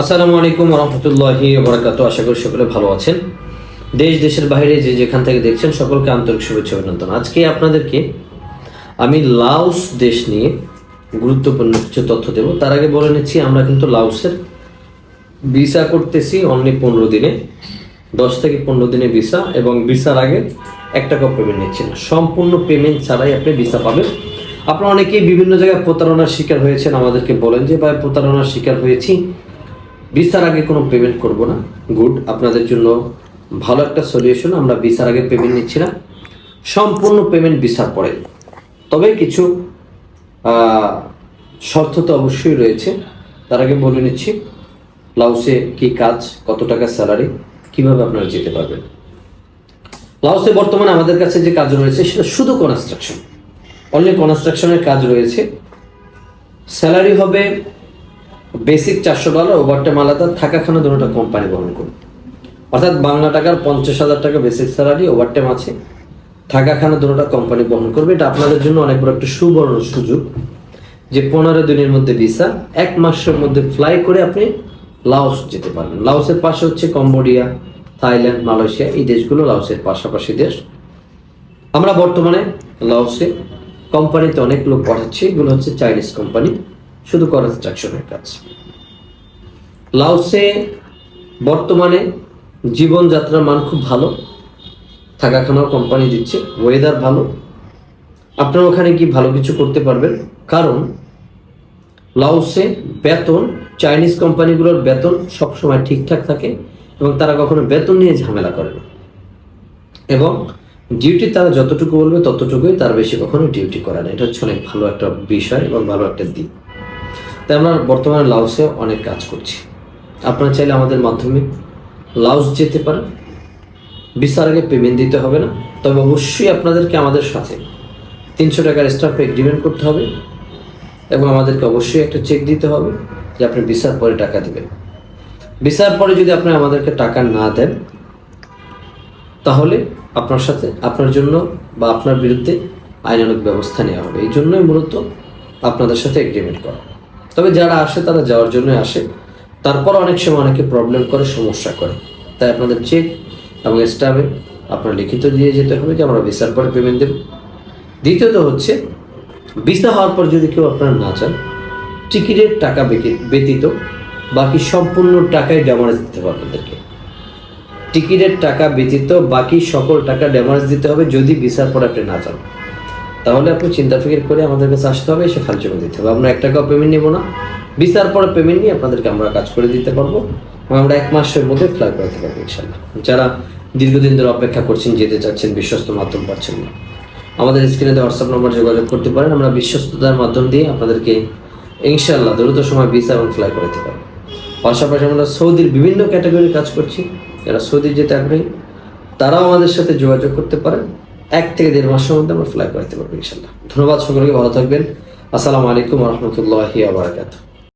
আসসালামু আলাইকুম রহমতুল্লাহি বরাকাত আশা করি সকলে ভালো আছেন। দেশ, দেশের বাইরে যে যেখান থেকে দেখছেন, সকলকে আন্তরিক শুভেচ্ছা, অভিনন্দন। আজকে আপনাদেরকে আমি লাউস দেশ নিয়ে গুরুত্বপূর্ণ কিছু তথ্য দেব। তার আগে বলে নিচ্ছি, আমরা কিন্তু লাউসের ভিসা করতেছি অনলি পনেরো দিনে, দশ থেকে পনেরো দিনে ভিসা, এবং ভিসার আগে এক টাকা পেমেন্ট নিচ্ছি না। সম্পূর্ণ পেমেন্ট ছাড়াই আপনি ভিসা পাবেন। আপনারা অনেকেই বিভিন্ন জায়গায় প্রতারণার শিকার হয়েছেন, আমাদেরকে বলেন যে, ভাই, প্রতারণার শিকার হয়েছি। ভিসার আগে কোনো পেমেন্ট করব না। গুড আপনাদের জন্য ভালো একটা সলিউশন আমরা ভিসার আগে পেমেন্ট নিচ্ছি না সম্পূর্ণ পেমেন্ট ভিসার পরে। তবে কিছু শর্ত তো অবশ্যই রয়েছে। তার আগে বলে নিচ্ছি লাউসে কি কাজ, কত টাকা স্যালারি কীভাবে আপনারা যেতে পারবেন? লাউসে বর্তমানে আমাদের কাছে যে কাজ রয়েছে, সেটা শুধু কনস্ট্রাকশন অনলি কনস্ট্রাকশনের কাজ রয়েছে। স্যালারি হবে বেসিক চারশো ডলার ওভারটাইম আলাদা থাকা খানা দুটোটা কোম্পানি বহন করবে। অর্থাৎ বাংলা টাকার পঞ্চাশ হাজার টাকা বেসিক স্যালারি ওভারটাইম আছে। থাকা খানা কোম্পানি বহন করবে। এটা আপনাদের জন্য অনেক বড় একটা সুবর্ণ সুযোগ যে পনেরো দিনের মধ্যে ভিসা এক মাসের মধ্যে ফ্লাই করে আপনি লাওস যেতে পারবেন। লাওসের পাশে হচ্ছে কম্বোডিয়া থাইল্যান্ড মালয়েশিয়া এই দেশগুলো লাওসের পাশাপাশি দেশ। আমরা বর্তমানে লাওসে কোম্পানিতে অনেক লোক পাঠাচ্ছি। এগুলো হচ্ছে চাইনিজ কোম্পানি শুধু কনস্ট্রাকশনের কাজ। লাওসে বর্তমানে জীবনযাত্রার মান খুব ভালো। থাকা খানাও কোম্পানি দিচ্ছে ওয়েদার ভালো। আপনারা ওখানে কি ভালো কিছু করতে পারবেন? কারণ লাওসে বেতন, চাইনিজ কোম্পানিগুলোর বেতন সবসময় ঠিকঠাক থাকে এবং তারা কখনো বেতন নিয়ে ঝামেলা করে না। এবং ডিউটি তারা যতটুকু বলবে ততটুকুই তার বেশি কখনো ডিউটি করে না। এটা হচ্ছে অনেক ভালো একটা বিষয় এবং ভালো একটা দিক। তাই আমরা বর্তমানে লাউসে অনেক কাজ করছি। আপনারা চাইলে আমাদের মাধ্যমে লাউস যেতে পারেন। ভিসার আগে পেমেন্ট দিতে হবে না। তবে অবশ্যই আপনাদেরকে আমাদের সাথে তিনশো টাকার স্টাফ এগ্রিমেন্ট করতে হবে এবং আমাদেরকে অবশ্যই একটা চেক দিতে হবে যে আপনি ভিসার পরে টাকা দেবেন। ভিসার পরে যদি আপনি আমাদেরকে টাকা না দেন, তাহলে আপনার সাথে, আপনার জন্য বা আপনার বিরুদ্ধে আইনানুক ব্যবস্থা নেওয়া হবে। এই জন্যই মূলত আপনাদের সাথে এগ্রিমেন্ট করা। তবে যারা আসে, তারা যাওয়ার জন্য আসে। তারপর অনেক সময় অনেকে প্রবলেম করে, সমস্যা করে। তাই আপনাদের চেক এবং স্টাফে আপনার লিখিত দিয়ে যেতে হবে যে আমরা ভিসার পরে পেমেন্ট দেব। দ্বিতীয়ত হচ্ছে ভিসা হওয়ার পর যদি কেউ আপনারা না চান, টিকিটের টাকা ব্যতীত বাকি সম্পূর্ণ টাকাই ড্যামারেজ দিতে হবে আপনাদেরকে। টিকিটের টাকা ব্যতীত বাকি সকল টাকা ড্যামারেজ দিতে হবে যদি ভিসার পর আপনি না চান তাহলে আপনি চিন্তা ফিকির করে আমাদের কাছে আসতে হবে, এসে ফাইল জমা দিতে হবে। আমরা এক টাকাও পেমেন্ট নেব না। ভিসার পরে পেমেন্ট নিয়ে আপনাদেরকে আমরা কাজ করে দিতে পারব আমরা এক মাসের মধ্যে ফ্লাই করাতে পারব ইনশাল্লাহ যারা দীর্ঘদিন ধরে অপেক্ষা করছেন, যেতে চাচ্ছেন, বিশ্বস্ত মাধ্যম পাচ্ছেন না, আমাদের স্ক্রিনে হোয়াটসঅ্যাপ নম্বর যোগাযোগ করতে পারেন। আমরা বিশ্বস্ততার মাধ্যম দিয়ে আপনাদেরকে ইনশাল্লাহ দ্রুত সময় ভিসা এবং ফ্লাই করাতে পারব। পাশাপাশি আমরা সৌদির বিভিন্ন ক্যাটাগরির কাজ করছি। যারা সৌদি যেতে আগ্রহী, তারাও আমাদের সাথে যোগাযোগ করতে পারেন। এক থেকে দেড় মাসের মধ্যে আমরা ফ্লাই করাতে পারব ইনশাল্লাহ ধন্যবাদ সকলকে, ভালো থাকবেন। আসসালামু আলাইকুম রহমতুল্লাহি আবরাকাতুহ